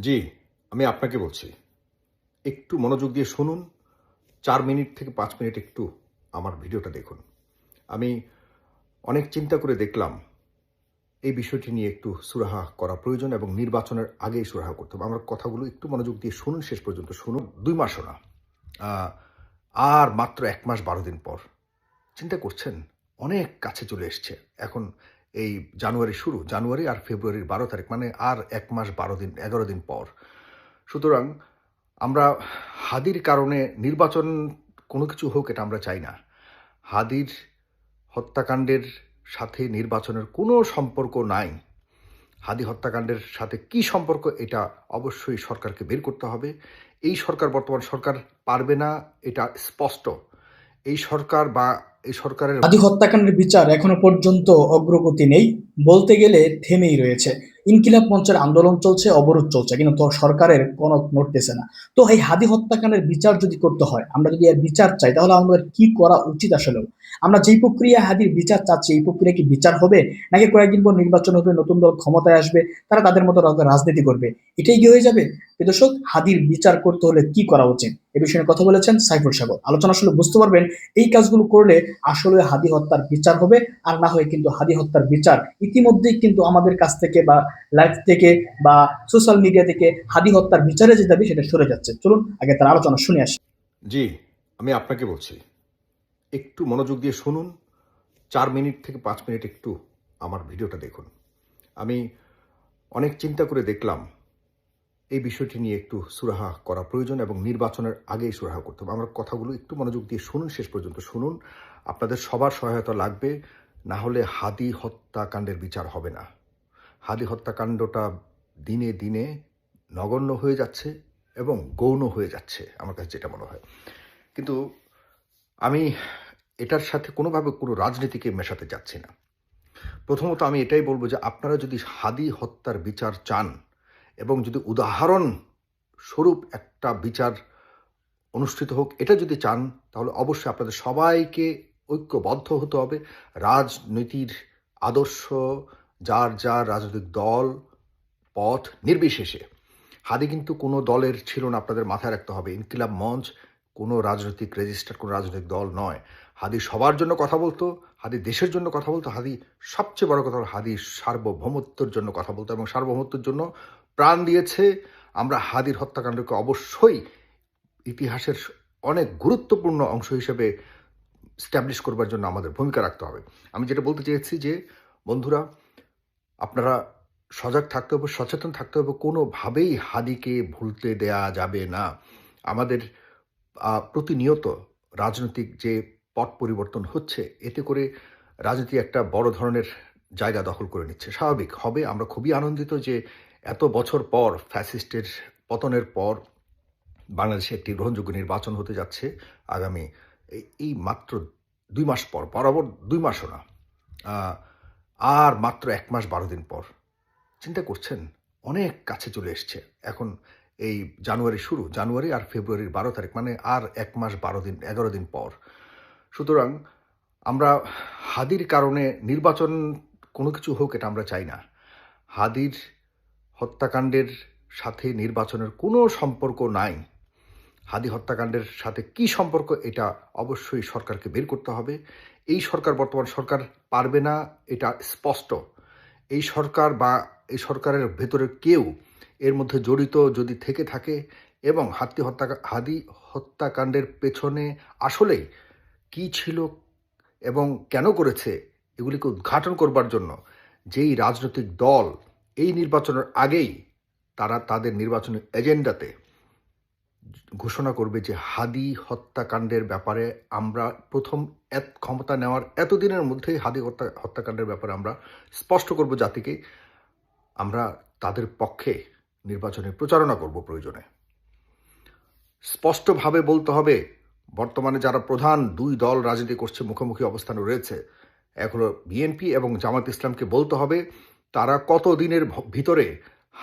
জি, আমি আপনাকে বলছি। একটু মনোযোগ দিয়ে শুনুন। চার মিনিট থেকে পাঁচ মিনিট একটু আমার ভিডিওটা দেখুন। আমি অনেক চিন্তা করে দেখলাম, এই বিষয়টি নিয়ে একটু সুরাহা করা প্রয়োজন এবং নির্বাচনের আগেই সুরাহা করতে হবে। আমার কথাগুলো একটু মনোযোগ দিয়ে শুনুন, শেষ পর্যন্ত শুনুন। দুই মাসও না আর মাত্র এক মাস বারো দিন পর। চিন্তা করছেন? অনেক কাছে চলে এসছে। এখন এই জানুয়ারি শুরু, জানুয়ারি আর ফেব্রুয়ারির বারো তারিখ মানে আর এক মাস বারো দিন, এগারো দিন পর। সুতরাং আমরা হাদির কারণে নির্বাচন কোনো কিছু হোক এটা আমরা চাই না। হাদির হত্যাকাণ্ডের সাথে নির্বাচনের কোনো সম্পর্ক নাই। হাদি হত্যাকাণ্ডের সাথে কি সম্পর্ক এটা অবশ্যই সরকারকে বের করতে হবে। এই সরকার বর্তমান সরকার পারবে না, এটা স্পষ্ট। এই সরকার বা এই সরকারের আদি হত্যাকাণ্ডের বিচার এখনও পর্যন্ত অগ্রগতি নেই। বলতে গেলে থেমেই রয়েছে। ইনকিলাব মঞ্চের আন্দোলন চলছে, অবরোধ চলছে, কিন্তু তো সরকারের নড়তেছে না। তো এই হাদি হত্যাকাণ্ডের বিচার যদি করতে হয়, আমরা যদি এর বিচার চাই, তাহলে আমাদের কি করা উচিত আসলে আমরা যেই প্রক্রিয়া হাদির বিচার চাচ্ছি, এই প্রক্রিয়া কি বিচার হবে? নাকি কয়েকদিন পর নির্বাচন হবে, নতুন দল ক্ষমতায় আসবে, তারা তাদের মতো রাজনীতি করবে? এটাই কি হয়ে যাবে? দর্শক হাদির বিচার করতে হলে কি করা উচিত? এ বিষয়ে কথা বলেছেন সাইফুল সাগর। আলোচনা আসলে বুঝতে পারবেন এই কাজগুলো করলে আসলে হাদি হত্যার বিচার হবে, আর না হয় কিন্তু হাদি হত্যার বিচার। ইতিমধ্যেই কিন্তু আমাদের কাছ থেকে বা লাইভ থেকে বা সোশ্যাল মিডিয়া থেকে হাদি হত্যার বিচারে যে দাবি সেটা সরে যাচ্ছে। চলুন আগে তার আলোচনা শুনে আসি। জি, আমি আপনাকে বলছি, একটু মনোযোগ দিয়ে শুনুন, চার মিনিট থেকে পাঁচ মিনিট একটু আমার ভিডিওটা দেখুন। আমি অনেক চিন্তা করে দেখলাম এই বিষয়টি নিয়ে একটু সুরাহা করা প্রয়োজন এবং নির্বাচনের আগেই সুরাহা করতে হবে। আমার কথাগুলো একটু মনোযোগ দিয়ে শুনুন, শেষ পর্যন্ত শুনুন। আপনাদের সবার সহায়তা লাগবে, না হলে হাদি হত্যাকাণ্ডের বিচার হবে না। হাদি হত্যাকাণ্ডটা দিনে দিনে নগণ্য হয়ে যাচ্ছে এবং গৌণ হয়ে যাচ্ছে, আমার কাছে যেটা মনে হয়। কিন্তু আমি এটার সাথে কোনোভাবে কোনো রাজনীতিকে মেশাতে যাচ্ছি না। প্রথমত আমি এটাই বলব যে আপনারা যদি হাদি হত্যার বিচার চান এবং যদি উদাহরণ স্বরূপ একটা বিচার অনুষ্ঠিত হোক, এটা যদি চান, তাহলে অবশ্যই আপনাদের সবাইকে ঐক্যবদ্ধ হতে হবে। রাজনীতির আদর্শ, যার যার রাজনৈতিক দল, পথ নির্বিশেষে। হাদি কিন্তু কোনো দলের ছিল না, আপনাদের মাথায় রাখতে হবে। ইনকিলাব মঞ্চ কোনো রাজনৈতিক রেজিস্টার, কোনো রাজনৈতিক দল নয়। হাদি সবার জন্য কথা বলতো হাদি দেশের জন্য কথা বলতো হাদি সবচেয়ে বড় কথা হলো হাদি সার্বভৌমত্বের জন্য কথা বলতো এবং সার্বভৌমত্বের জন্য প্রাণ দিয়েছে। আমরা হাদির হত্যাকাণ্ডকে অবশ্যই ইতিহাসের অনেক গুরুত্বপূর্ণ অংশ হিসেবে স্ট্যাবলিশ করবার জন্য আমাদের ভূমিকা রাখতে হবে। আমি যেটা বলতে চেয়েছি যে, বন্ধুরা, আপনারা সজাগ থাকতে হবে, সচেতন থাকতে হবে। কোনোভাবেই হাদিকে ভুলতে দেয়া যাবে না। আমাদের প্রতিনিয়ত রাজনৈতিক যে পট পরিবর্তন হচ্ছে, এতে করে রাজনীতি একটা বড় ধরনের জায়গা দখল করে নিচ্ছে। স্বাভাবিক, হবে। আমরা খুবই আনন্দিত যে এত বছর পর, ফ্যাসিস্টের পতনের পর বাংলাদেশে একটি গ্রহণযোগ্য নির্বাচন হতে যাচ্ছে আগামী এই- মাত্র দুই মাস পর, বরাবর দুই মাসও না আর মাত্র এক মাস বারো দিন পর। চিন্তা করছেন? অনেক কাছে চলে এসছে। এখন এই জানুয়ারি শুরু, জানুয়ারি আর ফেব্রুয়ারির বারো তারিখ মানে আর এক মাস বারো দিন, এগারো দিন পর। সুতরাং আমরা হাদির কারণে নির্বাচন কোনো কিছু হোক, এটা আমরা চাই না। হাদির হত্যাকাণ্ডের সাথে নির্বাচনের কোনো সম্পর্ক নাই। হাদি হত্যাকাণ্ডের সাথে কি সম্পর্ক এটা অবশ্যই সরকারকে বের করতে হবে। এই সরকার বর্তমান সরকার পারবে না, এটা স্পষ্ট। এই সরকার বা এই সরকারের ভেতরে কেউ এর মধ্যে জড়িত যদি থেকে থাকে এবং হাতি হত্যা, হাদি হত্যাকাণ্ডের পেছনে আসলেই কি ছিল এবং কেন করেছে, এগুলিকে উদ্ঘাটন করবার জন্য যেই রাজনৈতিক দল এই নির্বাচনের আগেই তারা তাদের নির্বাচনী এজেন্ডাতে ঘোষণা করবে যে হাদি হত্যাকাণ্ডের ব্যাপারে আমরা প্রথম এত ক্ষমতা নেওয়ার এতদিনের মধ্যেই হাদি হত্যা, হত্যাকাণ্ডের ব্যাপারে আমরা স্পষ্ট করব জাতিকে। আমরা তাদের পক্ষে নির্বাচনে প্রচারণা করব প্রয়োজনে। স্পষ্টভাবে বলতে হবে, বর্তমানে যারা প্রধান দুই দল রাজনীতি করছে, মুখোমুখি অবস্থানে রয়েছে, এক বিএনপি এবং জামাত ইসলামকে বলতে হবে তারা কত দিনের ভিতরে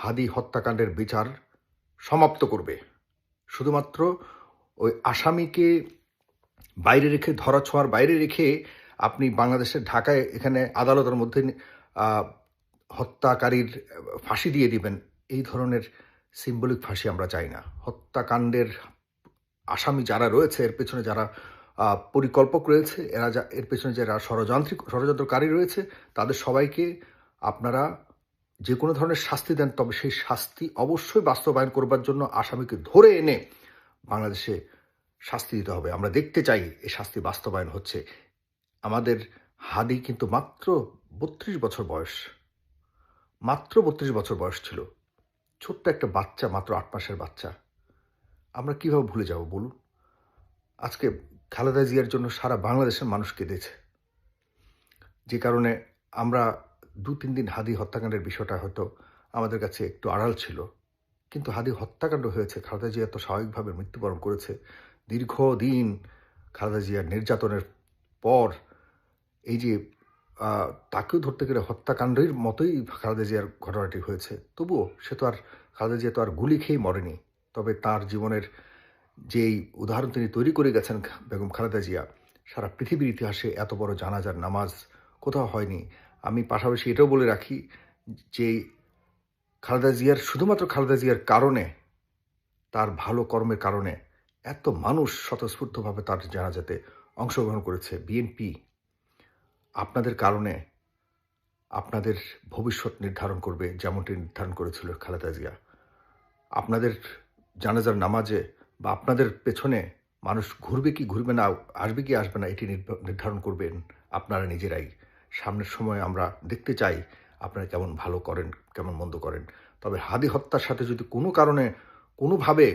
হাদি হত্যাকাণ্ডের বিচার সমাপ্ত করবে? শুধুমাত্র ওই আসামিকে বাইরে রেখে ধরা ছোঁয়ার বাইরে রেখে আপনি বাংলাদেশের ঢাকায় এখানে আদালতের মধ্যে হত্যাকারীর, ফাঁসি দিয়ে দিবেন, এই ধরনের সিম্বলিক ফাঁসি আমরা চাই না। হত্যাকাণ্ডের আসামি যারা রয়েছে, এর পেছনে যারা পরিকল্পক রয়েছে, এরা যা, এর পেছনে যারা ষড়যন্ত্রিক, ষড়যন্ত্রকারী রয়েছে, তাদের সবাইকে আপনারা যে কোনো ধরনের শাস্তি দেন, তবে সেই শাস্তি অবশ্যই বাস্তবায়ন করবার জন্য আসামিকে ধরে এনে বাংলাদেশে শাস্তি দিতে হবে। আমরা দেখতে চাই এই শাস্তি বাস্তবায়ন হচ্ছে। আমাদের হাদি কিন্তু মাত্র বত্রিশ বছর বয়স। মাত্র বত্রিশ বছর বয়স ছিল। ছোট্ট একটা বাচ্চা, মাত্র আট মাসের বাচ্চা। আমরা কীভাবে ভুলে যাব বলুন? আজকে খালেদা জিয়ার জন্য সারা বাংলাদেশের মানুষ কেঁদেছে। যে কারণে আমরা দু তিন দিন হাদি হত্যাকাণ্ডের বিষয়টা হয়তো আমাদের কাছে একটু আড়াল ছিল। কিন্তু হাদি হত্যাকাণ্ড হয়েছে, খালেদা জিয়া তো স্বাভাবিকভাবে মৃত্যুবরণ করেছে। দীর্ঘদিন খালেদা জিয়ার নির্যাতনের পর এই যে তাকেও ধরতে গেলে হত্যাকাণ্ডের মতোই খালেদা জিয়ার ঘটনাটি হয়েছে। তবুও সে তো আর, খালেদা জিয়া তো আর গুলি খেয়েই মরেনি। তবে তার জীবনের যেই উদাহরণ তিনি তৈরি করে গেছেন বেগম খালেদা জিয়া, সারা পৃথিবীর ইতিহাসে এত বড় জানাজার নামাজ কোথাও হয়নি। আমি পাশাপাশি এটাও বলে রাখি যে খালেদা জিয়ার শুধুমাত্র খালেদা জিয়ার কারণে, তার ভালো কর্মের কারণে এত মানুষ স্বতঃস্ফূর্তভাবে তার জানাজাতে অংশগ্রহণ করেছে বিএনপি। আপনাদের কারণে আপনাদের ভবিষ্যৎ নির্ধারণ করবে যেমনটি নির্ধারণ করেছিল খালেদা জিয়া। আপনাদের জানাজার নামাজে বা আপনাদের পেছনে মানুষ ঘুরবে কি ঘুরবে না, আসবে কি আসবে না, এটি নির্ধারণ করবেন আপনারা নিজেরাই। সামনের সময় আমরা দেখতে চাই আপনারা কেমন ভালো করেন, কেমন মন্দ করেন। তবে হাদি হত্যার সাথে যদি কোনো কারণে কোনোভাবে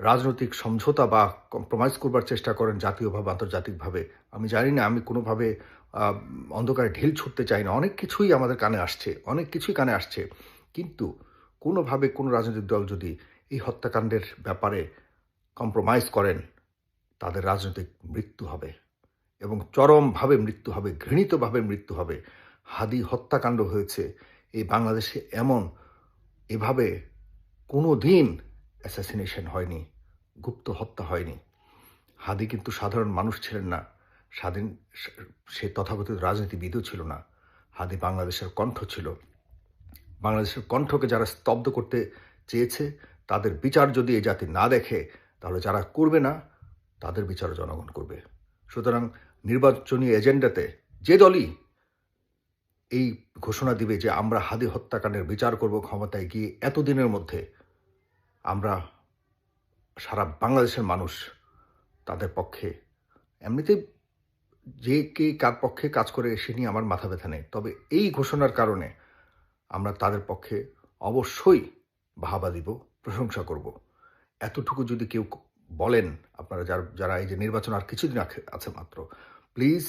রাজনৈতিক সমঝোতা বা কম্প্রোমাইজ করবার চেষ্টা করেন জাতীয়ভাবে, আন্তর্জাতিকভাবে, আমি জানি না, আমি কোনোভাবে অন্ধকারে ঢিল ছুটতে চাই না। অনেক কিছুই আমাদের কানে আসছে, অনেক কিছুই কানে আসছে। কিন্তু কোনোভাবে কোনো রাজনৈতিক দল যদি এই হত্যাকাণ্ডের ব্যাপারে কম্প্রোমাইজ করেন, তাদের রাজনৈতিক মৃত্যু হবে। এবং চরমভাবে মৃত্যু হবে, ঘৃণিতভাবে মৃত্যু হবে। হাদি হত্যাকাণ্ড হয়েছে। এই বাংলাদেশে এমন এভাবে কোনো দিন অ্যাসাসিনেশন হয়নি, গুপ্ত হত্যা হয়নি। হাদি কিন্তু সাধারণ মানুষ ছিলেন না। স্বাধীন সে তথাকথিত রাজনীতিবিদও ছিল না। হাদি বাংলাদেশের কণ্ঠ ছিল। বাংলাদেশের কণ্ঠকে যারা স্তব্ধ করতে চেয়েছে, তাদের বিচার যদি এই জাতি না দেখে, তাহলে যারা করবে না, তাদের বিচার জনগণ করবে। সুতরাং নির্বাচনী এজেন্ডাতে যে দলই এই ঘোষণা দিবে যে আমরা হাদি হত্যাকাণ্ডের বিচার করব ক্ষমতায় গিয়ে এতদিনের মধ্যে আমরা সারা বাংলাদেশের মানুষ তাদের পক্ষে এমনিতে যে কে কার পক্ষে কাজ করে সে নিয়ে আমার মাথা ব্যথা নেই। তবে এই ঘোষণার কারণে আমরা তাদের পক্ষে অবশ্যই ভাবা দিব, প্রশংসা করব। এতটুকু যদি কেউ বলেন আপনারা যারা যারা এই যে নির্বাচন আর কিছুদিন আছে মাত্র প্লিজ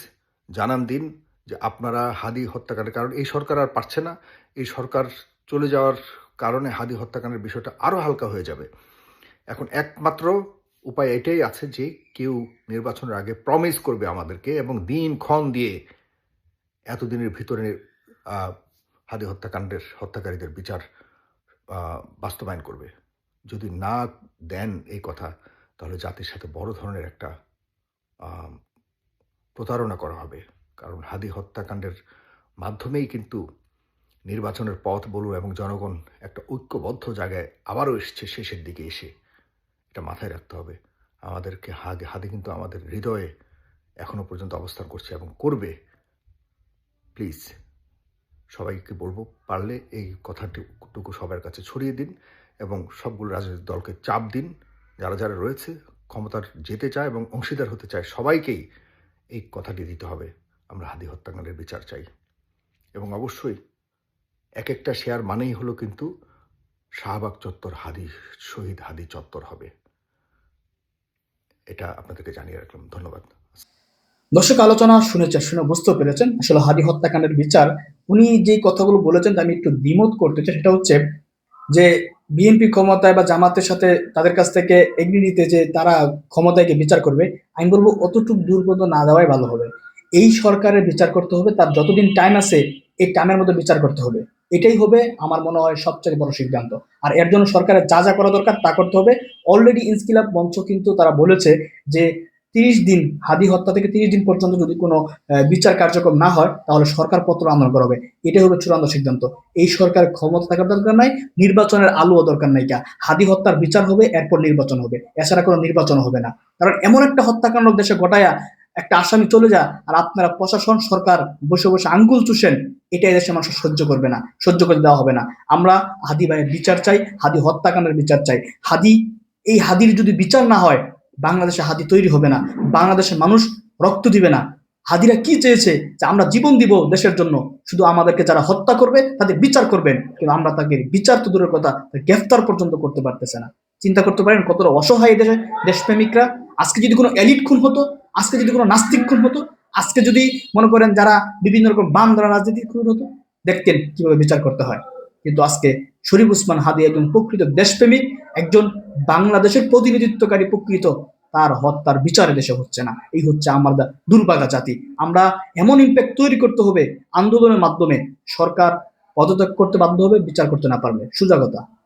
জানান দিন যে আপনারা হাদি হত্যাকাণ্ডের কারণ, এই সরকার আর পারছে না, এই সরকার চলে যাওয়ার কারণে হাদি হত্যাকাণ্ডের বিষয়টা আরও হালকা হয়ে যাবে। এখন একমাত্র উপায় এটাই আছে যে কেউ নির্বাচনের আগে প্রমিস করবে আমাদেরকে এবং দিন ক্ষণ দিয়ে এতদিনের ভিতরে হাদি হত্যাকাণ্ডের হত্যাকারীদের বিচার বাস্তবায়ন করবে। যদি না দেন এই কথা তাহলে জাতির সাথে বড় ধরনের একটা প্রতারণা করা হবে। কারণ হাদি হত্যাকাণ্ডের মাধ্যমেই কিন্তু নির্বাচনের পথ বলুন এবং জনগণ একটা ঐক্যবদ্ধ জায়গায় আবারও এসছে, শেষের দিকে এসে। এটা মাথায় রাখতে হবে। আমাদেরকে হাদি হাদি কিন্তু আমাদের হৃদয়ে এখনও পর্যন্ত অবস্থান করছে এবং করবে। প্লিজ, সবাইকে বলব, পারলে এই কথাটুকু সবার কাছে ছড়িয়ে দিন এবং সবগুলো রাজনৈতিক দলকে চাপ দিন। যারা যারা রয়েছে, ক্ষমতার যেতে চায় এবং অংশীদার হতে চায়, সবাইকেই এই কথাটি দিতে হবে। আমরা হাদি হত্যাকাণ্ডের বিচার চাই। এবং অবশ্যই এক একটা শেয়ার মানেই হলো কিন্তু শাহবাগ চত্বর হাদি, শহীদ হাদি চত্বর হবে। এটা আপনাদেরকে জানিয়ে রাখলাম। ধন্যবাদ। দর্শক, আলোচনা শুনেছেন, শুনে বুঝতে পেরেছেন। আসলে হাদি হত্যাকাণ্ডের বিচার, উনি যে কথাগুলো বলেছেন আমি একটু দ্বিমত করতে চাই। সেটা হচ্ছে যে বিএনপি ক্ষমতায় বা জামাতের সাথে তাদের কাছ থেকে এগনি নিতে যে তারা ক্ষমতায় গিয়ে বিচার করবে, আমি বলব অতটুক দূর পর্যন্ত না দেওয়াই ভালো হবে। এই সরকারের বিচার করতে হবে, তার যতদিন টাইম আছে, এই টাইমের মধ্যে বিচার করতে হবে। এটাই হবে আমার মনে হয় সবচেয়ে বড় সিদ্ধান্ত। আর এর জন্য সরকারের যা যা করা দরকার তা করতে হবে। অলরেডি ইনস্কিলাব মঞ্চ কিন্তু তারা বলেছে যে তিরিশ দিন হাদি হত্যা থেকে তিরিশ দিন পর্যন্ত যদি কোনো বিচার কার্যক্রম না হয়, তাহলে সরকার পত্র আন্দোলন করা হবে এটাই হলো চূড়ান্ত সিদ্ধান্ত। এই সরকার ক্ষমতা থাকার দরকার নাই, নির্বাচনের আলোও দরকার নাই কা। হাদি হত্যার বিচার হবে, এরপর নির্বাচন হবে। এছাড়া কোনো নির্বাচন হবে না। কারণ এমন একটা হত্যাকাণ্ড দেশে ঘটায়া, একটা আসামি চলে যা, আর আপনারা প্রশাসন, সরকার বসে বসে আঙ্গুল চুষেন, এটাই দেশে মানুষ সহ্য করবে না, সহ্য করে দেওয়া হবে না। আমরা হাদি ভাইয়ের বিচার চাই, হাদি হত্যাকাণ্ডের বিচার চাই। হাদি, এই হাদির যদি বিচার না হয় বাংলাদেশে হাদি তৈরি হবে না, বাংলাদেশের মানুষ রক্ত দিবে না। হাদিরা কি চেয়েছে যে আমরা জীবন দিব দেশের জন্য? শুধু আমাদেরকে যারা হত্যা করবে, তাদের বিচার করবেন। কিন্তু আমরা তাকে বিচার তো দূরের কথা গ্রেফতার পর্যন্ত করতে পারতেছে না। চিন্তা করতে পারেন কতটা অসহায় দেশে, দেশপ্রেমিকরা। আজকে যদি কোনো এলিট খুন হতো, আজকে যদি কোনো নাস্তিক খুন হতো, আজকে যদি মনে করেন যারা বিভিন্ন রকম বাম দ্বারা রাজনীতি খুন হতো, দেখতেন কীভাবে বিচার করতে হয়। কিন্তু আজকে শরীফ উসমান হাদি একজন প্রকৃত দেশপ্রেমিক একজন বাংলাদেশের প্রতিনিধিত্বকারী প্রকৃত তার হত্যার বিচারে দেশে হচ্ছে না। এই হচ্ছে আমাদের দুর্বাগা জাতি। আমরা এমন ইম্প্যাক্ট তৈরি করতে হবে আন্দোলনের মাধ্যমে। সরকার পদত্যাগ করতে বাধ্য হবে, বিচার করতে না পারবে সুজাগতা।